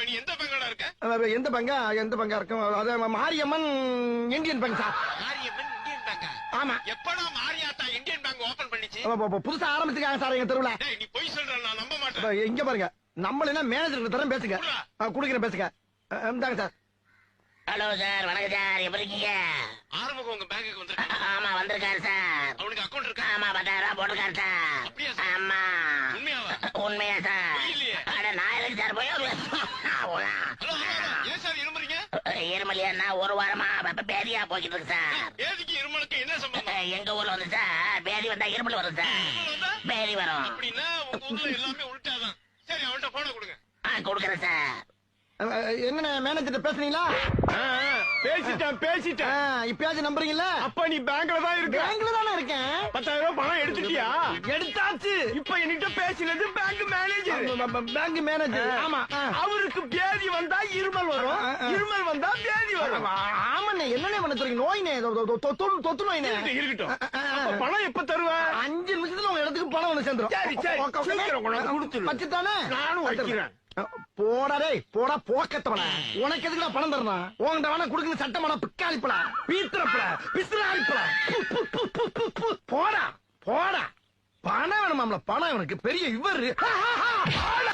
இப்ப நீ எந்த பேங்கோட இருக்க? எந்த பங்கா? எந்த பங்கா இருக்கும்? அது Mariamman Indian bank sir. Mariamman Indian பேங்கா? ஆமா. எப்படா மாரியாத்தா இந்தியன் பேங்க் ஓபன் பண்ணிச்சு? புதுசா ஆரம்பிச்சிருக்காங்க சார் எங்க தெருவுல. டேய் நீ பொய் சொல்ற நான் நம்ப மாட்டேன். அப்ப, இங்க பாருங்க. நம்மள என்ன மேனேஜர் தரம் பேசுங்க. குடுக்குறேன் பேசுங்க. இந்தாங்க சார். ஹலோ சார் வணக்கம் சார். எப்படி இருக்கீங்க? ஆறுமுகம் உங்க பேங்குக்கு வந்திருக்கான் ஆமா வந்திருக்காரு சார். அவனுக்கு அக்கவுண்ட் இருக்கா? ஆமா பத்தாயிரம் ரூபாய் போட்டிருக்காரு சார்? உண்மையா சார் இல்லையே. அட நான் எதுக்கு சார் போய் இருமலியா ஒரு வாரமா பேதியா போய்கிட்டு இருக்கு சார் ஏதிக்கு இருமலுக்கு என்ன சம்பந்தம்? எங்க ஊர்ல வந்து சார் பேதி வந்தா இருமல் வரும் சார்? பேதி வரும். கொடுக்குறேன் சார். என்னண்ணே மேனேஜர் பேசுனீங்களா? பேசிட்டேன் பேசிட்டேன். இப்பயாச்சும் நம்புறீங்களா அப்ப நீ பேங்க்ல தான் இருக்க. பேங்க்ல தானே இருக்கேன். பத்தாயிரம் ரூபாய் எடுத்தாச்சு. இப்ப என்கிட்ட பேசினது பேங்க் மேனேஜர் பேங்க் மேனேஜர் ஆமா. அவருக்கு பேதி வந்தா இருமல் வரும். இருமல் வந்தா பேதி வரும். ஆமாண்ணே என்னண்ணே பண்ண தெரியும்? நோய்னே தொ- தொத்து தொத்து நோய்னே இருக்கட்டும், பணம் எப்ப தருவ? அஞ்சு நிமிஷத்துல உங்க இடத்துக்கு பணம் வந்து சேர்ந்துரும். சரி, சரி. வச்சுட்டானே? நானும் வைக்கிறேன். போடா டேய் போடா போக்கத்தவன. உனக்கு எதுக்குடா பணம் தரணும்? உங்ககிட்ட வேணா குடுக்குற சட்டமான பிக்காளிப்படா பீத்திரப்பட பிசிறாளிப்படா மாமல பணம் பணம் இவனுக்கு பெரிய இவரு.